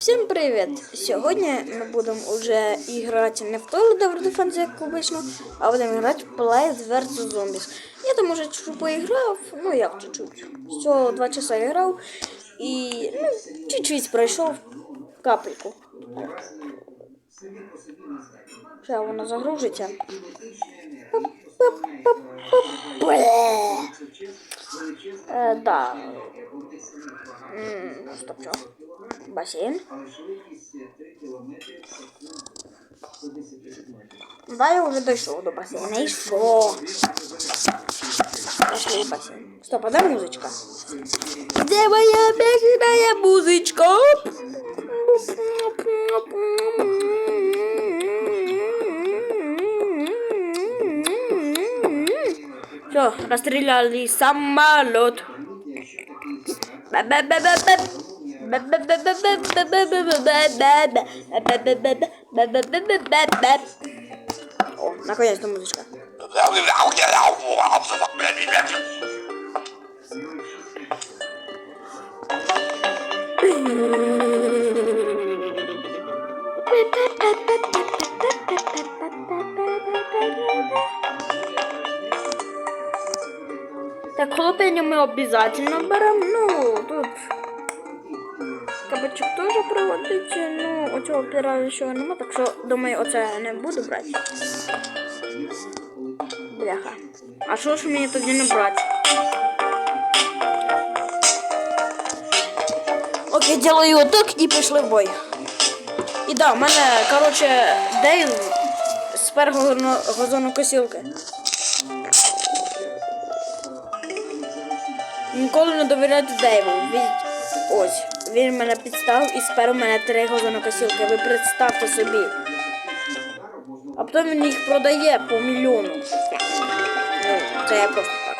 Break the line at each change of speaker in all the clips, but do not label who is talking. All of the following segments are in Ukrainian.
Всім привіт! Сьогодні ми будемо вже грати не в Toilet Tower Defense, як обично, а будемо грати в Plants vs Zombies. Я там уже чуть-чуть поіграв, ну як чуть-чуть. Всього два часа я і ну, чуть-чуть пройшов капельку. Ще воно загружиться. Е, да. Стоп, що? Басейн. Да, я уже дійшов до басейна. І що? Пошли в басейн. Стоп, а де музичка? Де моя бешеная музичка? Все, расстреляли самолет. O, na koniec to muzyczka. Thank you. Так, хлопення ми обов'язково беремо. Ну, тут кабачок теж проводиться. Ну, оцього піравішого нема, так що, думаю, оце не буду брати. Бляха. А що ж мені тоді не брати? Окей, делаю отак і пішли в бой. І да, в мене, коротше, Дейл з першого газонокосілки. Ніколи не довіряйте Дейву. Він, ось, він мене підставив і сперу мене три газонокосілки. Ви представте собі. А потім він їх продає по мільйону. Ну, це я просто так.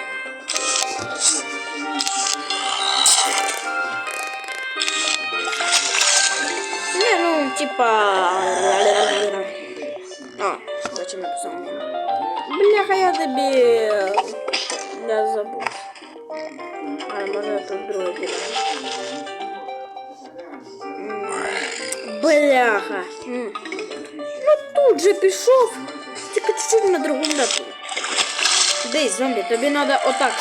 Не, ну, типа... А, зачем я писал? Бляха, я дебил. Я забыл. А, може тут кидаю. Бляха. Ну тут же пішов. Тільки чуть-чуть на другому ряду. Десь, зомбі, тобі треба отак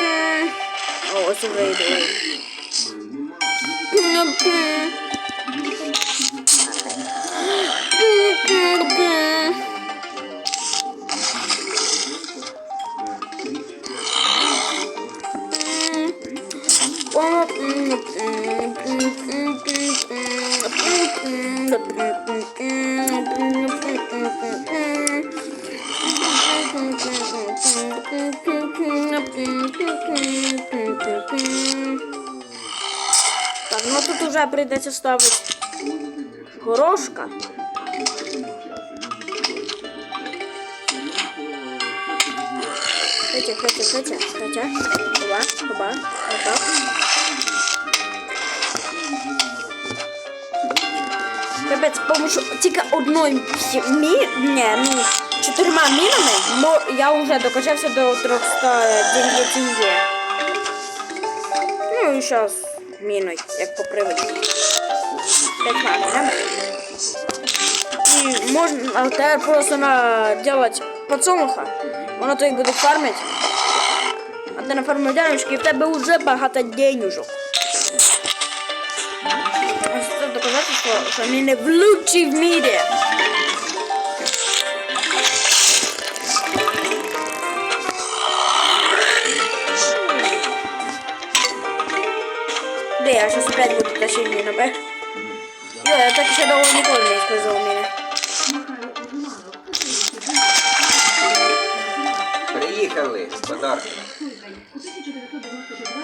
Oh, it's a radio. Poo mm, mm. Так, ну тут уже прийдеться ставити горошка. Хотя, хотя, хотя, хотя. Хоба, хоба, отак. Капець, з помощью тільки одної мі... Ні, ну, чотирма мінами мо... я вже докачався до 309 тінге. Ну і зараз міною, як по приводі. 15, да? І можна тепер просто наделать подсолнуха. Воно тобі буде фармити. А ти нафармив дяночки, і в тебе вже багато денюжок. Ось це доказательство, що він не влучший в мірі. Я сейчас опять буду тащить міну, бе? Йо, я так ще довго ніколи не использовал меня.
Приїхали подарком.